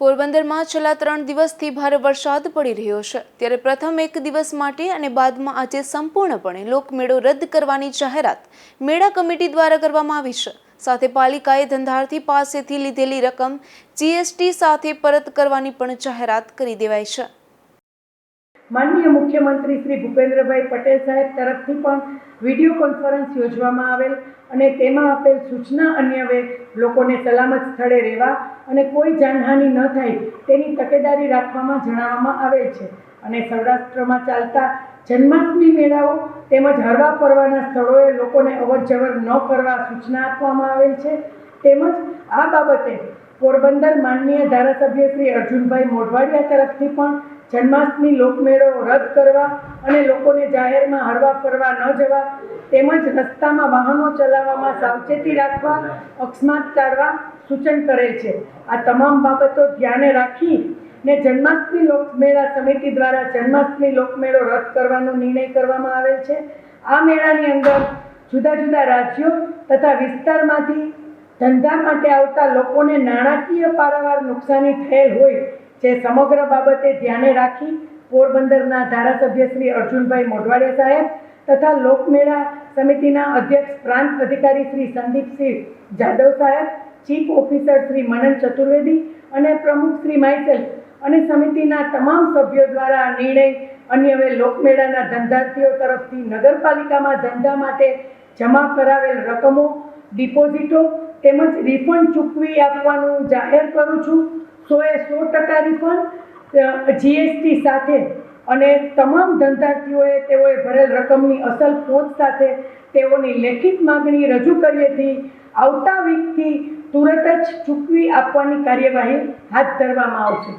પોરબંદરમાં છેલ્લા ત્રણ દિવસથી ભારે વરસાદ પડી રહ્યો છે. ત્યારે પ્રથમ એક દિવસ માટે અને બાદમાં આજે સંપૂર્ણપણે લોકમેળો રદ કરવાની જાહેરાત મેળા કમિટી દ્વારા કરવામાં આવી છે. સાથે પાલિકાએ ધંધાર્થી પાસેથી લીધેલી રકમ જીએસટી સાથે પરત કરવાની પણ જાહેરાત કરી દેવાઈ છે. માનનીય મુખ્યમંત્રી શ્રી ભૂપેન્દ્રભાઈ પટેલ સાહેબ તરફથી પણ વીડિયો કોન્ફરન્સ યોજવામાં આવેલ અને તેમાં આપેલ સૂચના અન્યવે લોકોને સલામત સ્થળે રહેવા અને કોઈ જાનહાનિ ન થાય તેની તકેદારી રાખવામાં જણાવવામાં આવેલ છે. અને સૌરાષ્ટ્રમાં ચાલતા જન્માષ્ટમી મેળાઓ તેમજ હરવા ફરવાના સ્થળોએ લોકોને અવરજવર ન કરવા સૂચના આપવામાં આવેલ છે. તેમજ આ બાબતે પોરબંદર માનનીય ધારાસભ્ય શ્રી અર્જુનભાઈ મોઢવાડિયા તરફથી પણ જન્માષ્ટમી લોકમેળો રદ કરવા અને લોકોને જાહેરમાં હરવા ફરવા ન જવા, તેમજ રસ્તામાં વાહનો ચલાવવામાં સાવચેતી રાખવા, અકસ્માત ટાળવા સૂચન કરેલ છે. આ તમામ બાબતો ધ્યાને રાખી ને જન્માષ્ટમી લોકમેળા સમિતિ દ્વારા જન્માષ્ટમી લોકમેળો રદ કરવાનો નિર્ણય કરવામાં આવેલ છે. આ મેળાની અંદર જુદા જુદા રાજ્યો તથા વિસ્તારમાંથી ધંધા માટે આવતા લોકોને નાણાકીય પારાવાર નુકસાની થયેલ હોય જે સમગ્ર બાબતે ધ્યાને રાખી પોરબંદરના ધારાસભ્ય શ્રી અર્જુનભાઈ મોઢવાડિયા સાહેબ તથા લોકમેળા સમિતિના અધ્યક્ષ પ્રાંત અધિકારી શ્રી સંદીપસિંહ જાદવ સાહેબ, ચીફ ઓફિસર શ્રી મનન ચતુર્વેદી અને પ્રમુખ શ્રી માઇસેલ અને સમિતિના તમામ સભ્યો દ્વારા નિર્ણય અન્યવે લોકમેળાના ધંધાર્થીઓ તરફથી નગરપાલિકામાં ધંધા માટે જમા કરાવેલ રકમો, ડિપોઝિટો તેમજ રિફંડ ચૂકવી આપવાનું જાહેર કરું છું. સોએ સો ટકા રિફંડ જીએસટી સાથે અને તમામ ધંધાર્થીઓએ તેઓએ ભરેલ રકમની અસલ પહોંચ સાથે તેઓની લેખિત માગણી રજૂ કર્યેથી આવતા વીકથી તુરત જ ચૂકવી આપવાની કાર્યવાહી હાથ ધરવામાં આવશે.